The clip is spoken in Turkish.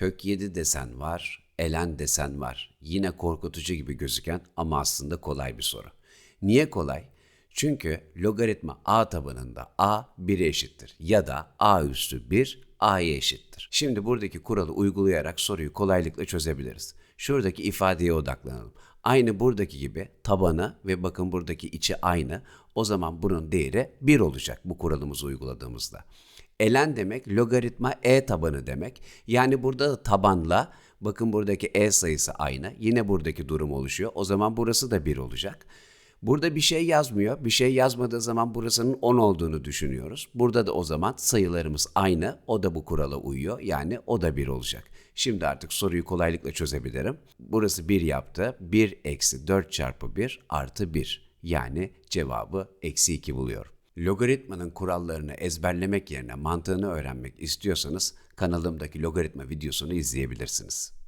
kök 7 desen var, elen desen var. Yine korkutucu gibi gözüken ama aslında kolay bir soru. Niye kolay? Çünkü logaritma a tabanında a 1'e eşittir ya da a üstü 1 a'ya eşittir. Şimdi buradaki kuralı uygulayarak soruyu kolaylıkla çözebiliriz. Şuradaki ifadeye odaklanalım. Aynı buradaki gibi tabanı ve bakın buradaki içi aynı. O zaman bunun değeri 1 olacak bu kuralımızı uyguladığımızda. Elen demek logaritma e tabanı demek. Yani burada da tabanla bakın buradaki e sayısı aynı. Yine buradaki durum oluşuyor. O zaman burası da 1 olacak. Burada bir şey yazmıyor. Bir şey yazmadığı zaman burasının 10 olduğunu düşünüyoruz. Burada da o zaman sayılarımız aynı. O da bu kurala uyuyor. Yani o da 1 olacak. Şimdi artık soruyu kolaylıkla çözebilirim. Burası 1 yaptı. 1 eksi 4 çarpı 1 artı 1. Yani cevabı eksi 2 buluyorum. Logaritmanın kurallarını ezberlemek yerine mantığını öğrenmek istiyorsanız kanalımdaki logaritma videosunu izleyebilirsiniz.